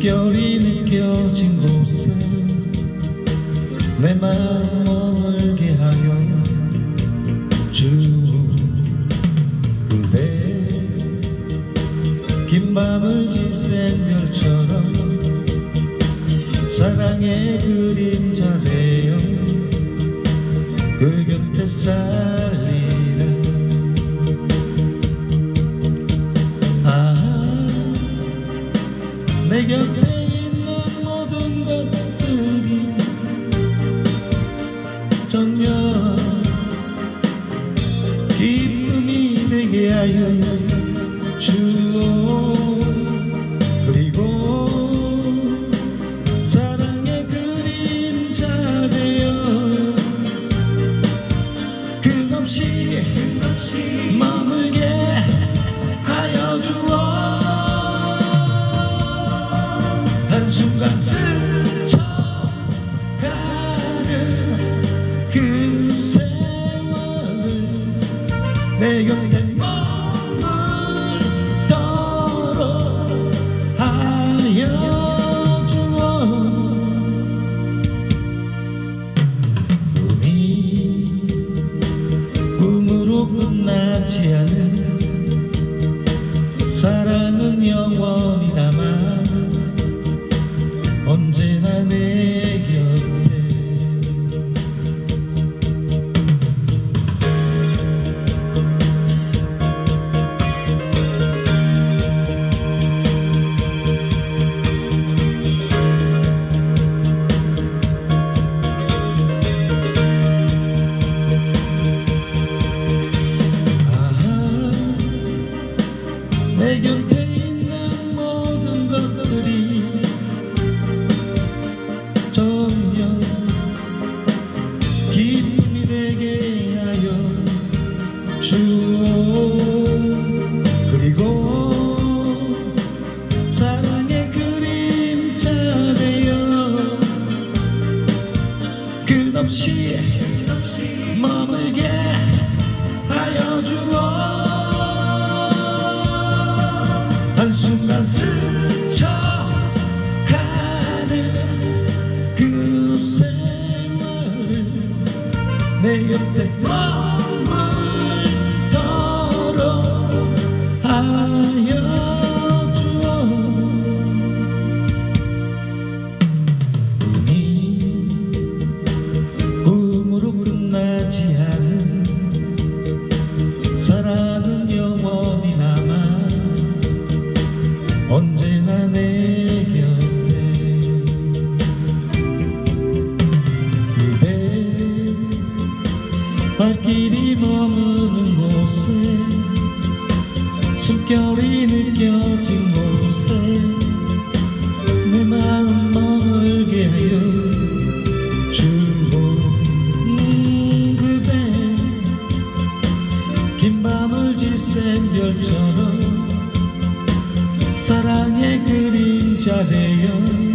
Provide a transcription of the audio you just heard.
숨결이 느껴진 곳에 내 마음 머물게 하여 주 그대 긴 밤을 지센 별처럼 사랑의 그림자 되어 그 곁에 살 Again. it. gönderdi if they die. 사랑의 그림자 되어